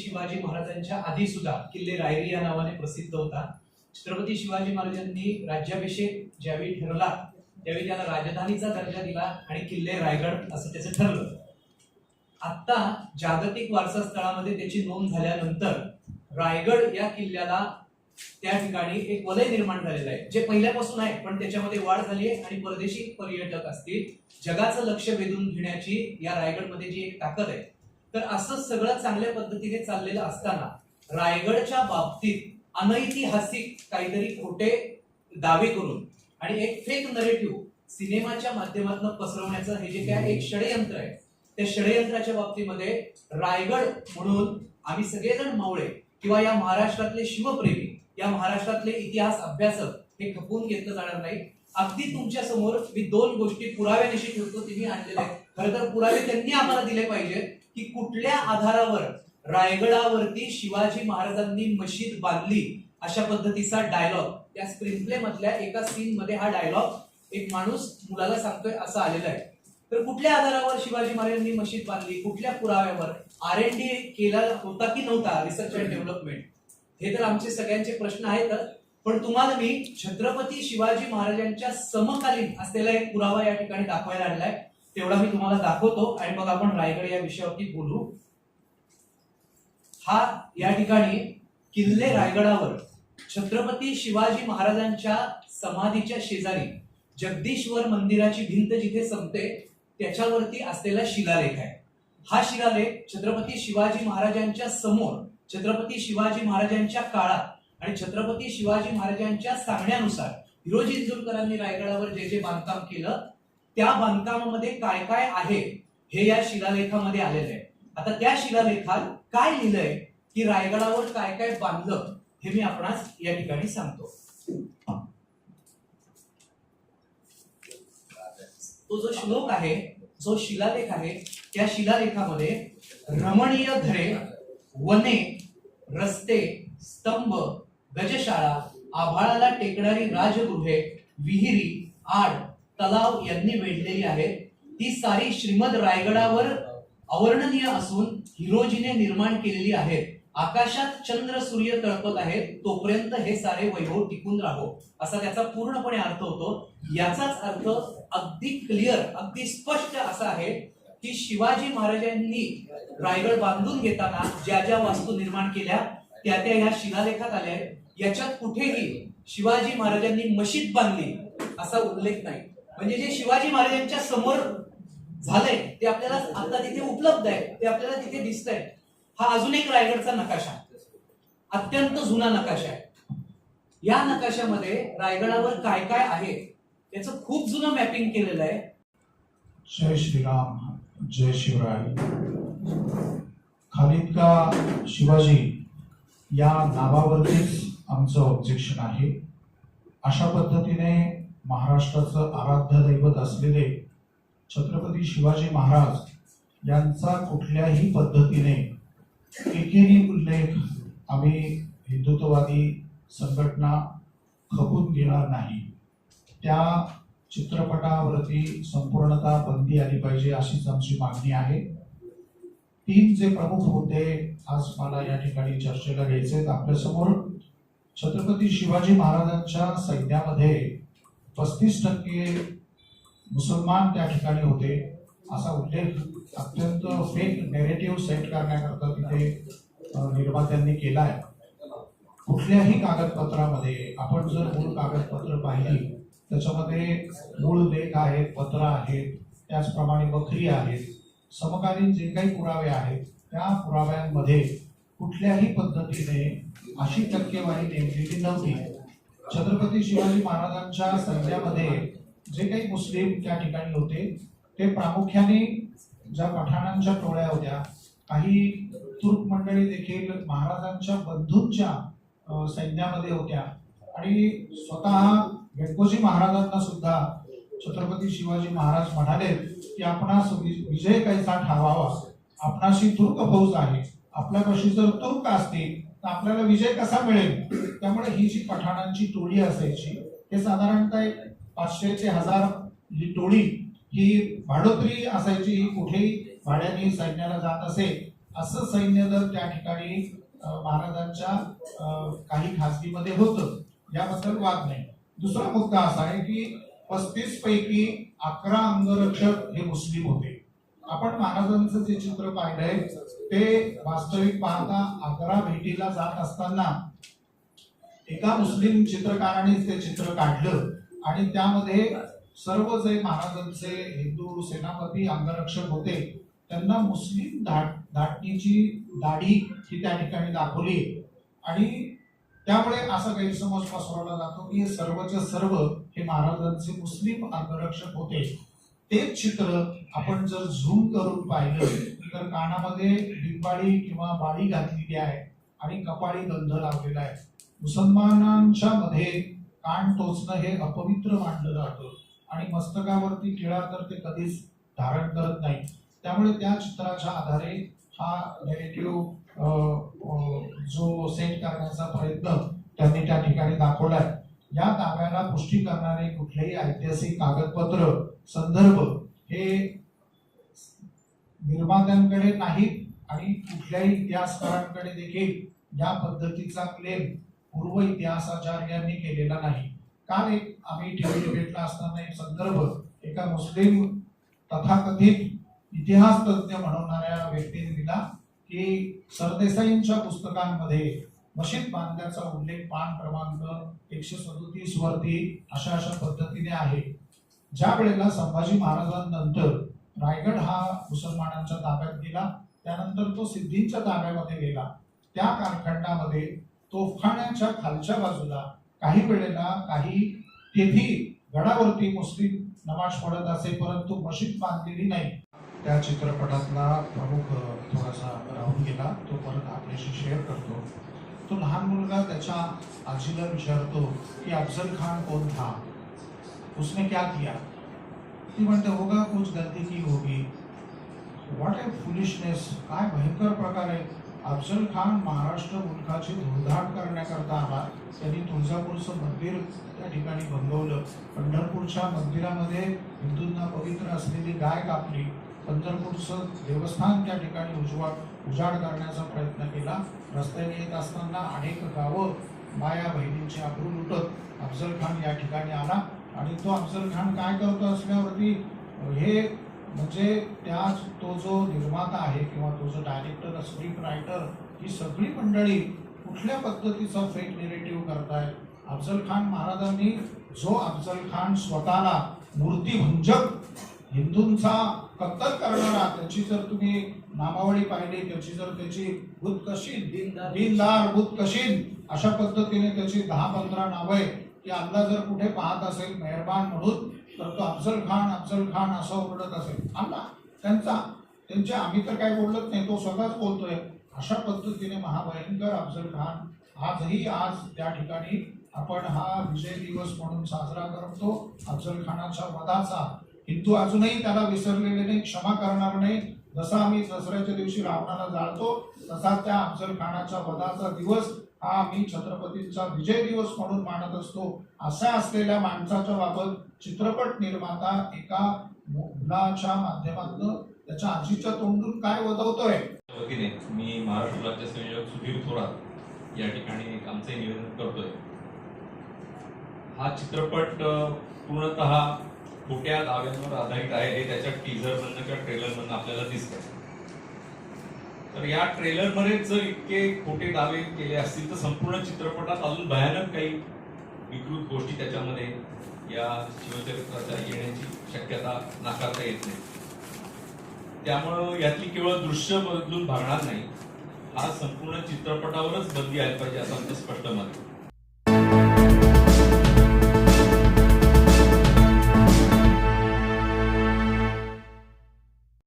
शिवाजी महाराजांच्या आधी सुद्धा किल्ले रायरी या नावाने प्रसिद्ध होता छत्रपती शिवाजी महाराजांनी राज्याभिषेक ज्यावेळी ठरला त्यावेळी त्याला राजधानीचा दर्जा दिला आणि किल्ले रायगड असं त्याचं ठरलं. आता जागतिक वारसा स्थळामध्ये त्याची नोंद झाल्यानंतर रायगड या किल्ल्याला त्या ठिकाणी एक वलय निर्माण झालेलं आहे जे पहिल्यापासून आहे पण त्याच्यामध्ये वाढ झाली आहे आणि परदेशी पर्यटक असतील जगाचं लक्ष वेधून घेण्याची या रायगडमध्ये जी एक ताकद आहे तर असं सगळं चांगल्या पद्धतीने चाललेलं असताना रायगडच्या बाबतीत अनैतिहासिक काहीतरी खोटे दावे करून आणि एक फेक नरेटिव्ह सिनेमाच्या माध्यमातून पसरवण्याचं हे जे काय एक षडयंत्र आहे त्या षडयंत्राच्या बाबतीमध्ये रायगड म्हणून आम्ही सगळेजण मावळे किंवा या महाराष्ट्रातले शिवप्रेमी या महाराष्ट्रातले इतिहास अभ्यासक हे खपवून घेतलं जाणार नाही. अगदी तुमच्यासमोर मी दोन गोष्टी पुराव्यानिशी ठेवतो ते मी आहेत. खरं तर पुरावे त्यांनी आम्हाला दिले पाहिजेत की कुठल्या आधारावर रायगडावरती शिवाजी महाराजांनी मशीद बांधली अशा पद्धतीचा डायलॉग त्या स्क्रीन प्ले मधल्या एका सीन मध्ये हा डायलॉग एक माणूस मुलाला सांगतोय असं आलेला आहे. तर कुठल्या आधारावर शिवाजी महाराजांनी मशीद बांधली? कुठल्या पुराव्यावर? आर एन डी केला होता की नव्हता? रिसर्च अँड डेव्हलपमेंट हे तर आमचे सगळ्यांचे प्रश्न आहेतच पण तुम्हाला मी छत्रपती शिवाजी महाराजांच्या समकालीन असलेला एक पुरावा या ठिकाणी दाखवायला आणलाय. तेवढा मी तुम्हाला दाखवतो आणि मग आपण रायगड या विषयावरती बोलू. हा या ठिकाणी किल्ले रायगडावर छत्रपती शिवाजी महाराजांच्या समाधीच्या शेजारी जगदीश्वर मंदिराची भिंत जिथे संपते त्याच्यावरती असलेला शिलालेख आहे. हा शिलालेख छत्रपती शिवाजी महाराजांच्या समोर छत्रपती शिवाजी महाराजांच्या काळात आणि छत्रपती शिवाजी महाराजांच्या सांगण्यानुसार हिरोजी इंदुरकरांनी रायगडावर जे जे बांधकाम केलं त्या बांधकामामध्ये काय काय आहे हे या शिलालेखामध्ये आलेलं आहे. आता त्या शिलालेखात काय लिहिलंय? की रायगडावर काय काय बांधलं? हे मी आपणास या ठिकाणी सांगतो. तो जो श्लोक आहे जो शिलालेख आहे त्या शिलालेखामध्ये रमणीय धरे वने रस्ते स्तंभ गजशाळा आभाळाला टेकणारी राजगृहे विहिरी आड तलाव यांनी वेढलेली आहे. ती सारी श्रीमद रायगडावर अवर्णनीय असून हिरोजीने निर्माण केलेली आहे. आकाशात चंद्र सूर्य तळपत आहेत तोपर्यंत हे सारे वैभव टिकून राहो असा त्याचा पूर्णपणे अर्थ होतो. याचाच अर्थ अगदी क्लिअर अगदी स्पष्ट असा आहे की शिवाजी महाराजांनी रायगड बांधून घेताना ज्या ज्या वास्तू निर्माण केल्या त्या त्या ह्या शिलालेखात आल्या आहेत. याच्यात कुठेही शिवाजी महाराजांनी मशीद बांधली असा उल्लेख नाही. म्हणजे जे शिवाजी महाराजांच्या समोर झालंय ते आपल्याला आता तिथे उपलब्ध आहे ते आपल्याला तिथे दिसतंय. हा अजून एक रायगडचा नकाशा. अत्यंत जुना नकाशा आहे. या नकाशामध्ये रायगडावर काय काय आहे त्याचं खूप जुनं मॅपिंग केलेलं आहे. जय श्रीराम जय शिवराय. खालीद का शिवाजी या नावावरतीच आमचं ऑब्जेक्शन आहे. अशा पद्धतीने महाराष्ट्राचं आराध्य दैवत असलेले छत्रपती शिवाजी महाराज यांचा कुठल्याही पद्धतीने एकेरी उल्लेख आम्ही हिंदुत्ववादी संघटना खपून घेणार नाही. त्या चित्रपटावरती संपूर्णतः बंदी आली पाहिजे अशीच आमची मागणी आहे. तीन जे प्रमुख मुद्दे आज मला या ठिकाणी चर्चेला घ्यायचे आहेत. आपल्यासमोर छत्रपती शिवाजी महाराजांच्या सैन्यामध्ये पस्तीस टक्के मुसलमान त्या ठिकाणी होते. असा उल्लेख अत्यंत फेक नेरेटिव्ह सेट करण्याकरता तिथे निर्मात्यांनी केला आहे कुठल्याही कागदपत्रामध्ये आपण जर मूळ कागदपत्र पाहिली त्याच्यामध्ये मूळ लेख आहेत पत्र आहेत त्याचप्रमाणे बकरी आहेत समकालीन जे काही पुरावे आहेत त्या पुराव्यांमध्ये कुठल्याही पद्धतीने अशी टक्केवारी नेमलेली नव्हती. छत्रपती शिवाजी महाराजांच्या सैन्यामध्ये जे काही मुस्लिम त्या ठिकाणी होते ते प्रामुख्याने ज्या पठाणांच्या टोळ्या होत्या काही तुर्क मंडळी देखील महाराजांच्या बंधूंच्या सैन्यामध्ये होत्या. आणि स्वतः व्यंकोजी महाराजांना सुद्धा छत्रपती शिवाजी महाराज म्हणाले की आपणास विजय कैसा ठरवावा आपणाशी तुर्क फौज आहे. आपल्यापाशी जर तुर्क असतील तर आपल्याला विजय कसा मिळेल? त्यामुळे ही जी पठाणांची टोळी असायची हे साधारणतः एक पाचशेचे हजार ही टोळी ही भाडोत्री असायची ही कुठेही भाड्याने सैन्याला जात असे असं सैन्य दल त्या ठिकाणी महाराजांच्या काही खासगीमध्ये होतं याबद्दल वाद नाही. दुसरा मुद्दा असा आहे की पस्तीस पैकी अकरा अंगरक्षक हे मुस्लिम होते. आपण महाराजांचं जे चित्र पाहिलंय ते वास्तविक पाहता आग्रा भेटीला जात असताना एका मुस्लिम चित्रकाराने ते चित्र काढलं आणि त्यामध्ये सर्व जे महाराजांचे हिंदू सेनापती अंगरक्षक होते त्यांना मुस्लिम धाट धाटणीची दाढी ही त्या ठिकाणी दाखवली. आणि त्यामुळे असा गैरसमज पसरवला जातो की हे सर्वच्या सर्व हे महाराजांचे मुस्लिम अंगरक्षक होते. तेच चित्र आपण जर झूम करून पाहिलं तर कानामध्ये डिंबाळी किंवा बाळी घातलेली आहे आणि कपाळी गंध लावलेला आहे. मुसलमानांच्या मध्ये कान टोचणं हे अपवित्र मानलं जातं आणि मस्तकावरती टिळा तर ते कधीच धारण करत नाही. त्यामुळे त्या चित्राच्या आधारे हा नेगेटिव्ह जो सेट करण्याचा प्रयत्न त्यांनी त्या ठिकाणी दाखवला आहे या दाव्याला पुष्टी करणारे कुठलेही ऐतिहासिक कागदपत्र संदर्भ हे निर्मात्यांकडे नाहीत आणि कुठल्याही इतिहासकारांकडे देखील या पद्धतीचा क्लेम पूर्व इतिहासाचार्यांनी केलेला नाही. काल एक आम्ही टीव्ही डिबेटला असताना एक संदर्भ एका मुस्लिम तथाकथित इतिहास तज्ज्ञ म्हणवणाऱ्या व्यक्तीने दिला की सरदेसाईंच्या पुस्तकांमध्ये मशीद बांधल्याचा उल्लेख पान क्रमांक एकशे सदोतीस वरती अशा अशा पद्धतीने आहे. ज्या वेळेला संभाजी महाराजांनंतर रायगड हा मुसलमानांच्या ताब्यात गेला त्यानंतर तो सिद्धींच्या ताब्यामध्ये गेला. त्या कालखंडामध्ये तोफखान्याच्या खालच्या बाजूला काही वेळेला काही तेथी गडावरती मुस्लिम नमाज पडत असे परंतु मशीद बांधलेली नाही. त्या चित्रपटातला प्रमुख थोडासा राहून गेला तो परत आपल्याशी शेअर करतो. तो लहान मुलगा त्याच्या आजीला विचारतो की अफजल खान कोण था? उसने क्या किया? ती म्हणते होगा कुछ गलती की होगी. व्हॉट ए फुलिशनेस काय भयंकर प्रकारे अफजल खान महाराष्ट्र मुलकाची धुळधाड करण्याकरता आला. त्यांनी तुळजापूरचं मंदिर त्या ठिकाणी बनवलं. पंढरपूरच्या मंदिरामध्ये हिंदूंना पवित्र असलेली गाय कापली. पंढरपूरचं देवस्थान त्या ठिकाणी उजवाड उजाड करण्याचा प्रयत्न केला. रस्त्याने येत असताना अनेक गावं माया बहिणींची अब्रू लुटत अफजल खान या ठिकाणी आला. आणि तो अफजल खान काय करतो असल्यावरती हे म्हणजे त्या तो जो निर्माता आहे किंवा तो जो डायरेक्टर स्क्रिप्ट रायटर ही सगळी मंडळी कुठल्या पद्धतीचा फेक निरेटिव्ह करतायत? अफजल खान महाराजांनी जो अफजल खान स्वतःला मूर्तीभंजक हिंदूंचा कत्तल करणारा त्याची जर तुम्ही नामावळी पाहिली त्याची जर त्याची बुतकशीन दीनदार. दीनदार बुतकशीन अशा पद्धतीने त्याची दहा पंधरा नावं आहे की अल्ला जर कुठे पाहत असेल मेहरबान म्हणून तर तो अफजल खान अफजल खान असं ओरडत असेल. अल्ला त्यांचा त्यांचे आम्ही तर काय बोलत नाही तो स्वतःच बोलतोय. अशा पद्धतीने महाभयंकर अफजल खान आजही आज त्या ठिकाणी आपण हा विजय दिवस म्हणून साजरा करतो. अफजल खानाच्या वधाचा हिंदू अजूनही त्याला विसरलेले नाही क्षमा करणार नाही. जसा आम्ही दसऱ्याच्या दिवशी रावणाला जाळतो तसा त्या अफजल खानाच्या वधाचा दिवस हा आम्ही छत्रपतींचा विजय दिवस म्हणून मानत असतो. अशा असलेल्या माणसाच्या बाबत चित्रपट निर्माता एका मुलाच्या माध्यमातून त्याच्या आजीच्या तोंडून काय वदवतोय? वतीने मी महाराष्ट्र राज्य संयोजक सुधीर थोरात या ठिकाणी एक आमचे निवेदन करतोय. हा चित्रपट पूर्णतः कुठ्या दाव्यांवर आधारित आहे हे त्याच्या टीझर मधनं किंवा ट्रेलर मधनं आपल्याला दिसतंय. तर या ट्रेलरमध्ये जर इतके खोटे दावे केले असतील तर संपूर्ण चित्रपटात अजून भयानक काही विकृत गोष्टी त्याच्यामध्ये या शिवचरित्राच्या येण्याची शक्यता नाकारता येत नाही. त्यामुळं यातली केवळ दृश्य बदलून भागणार नाही. हा संपूर्ण चित्रपटावरच बदली आली पाहिजे असं आमचं स्पष्ट मत आहे.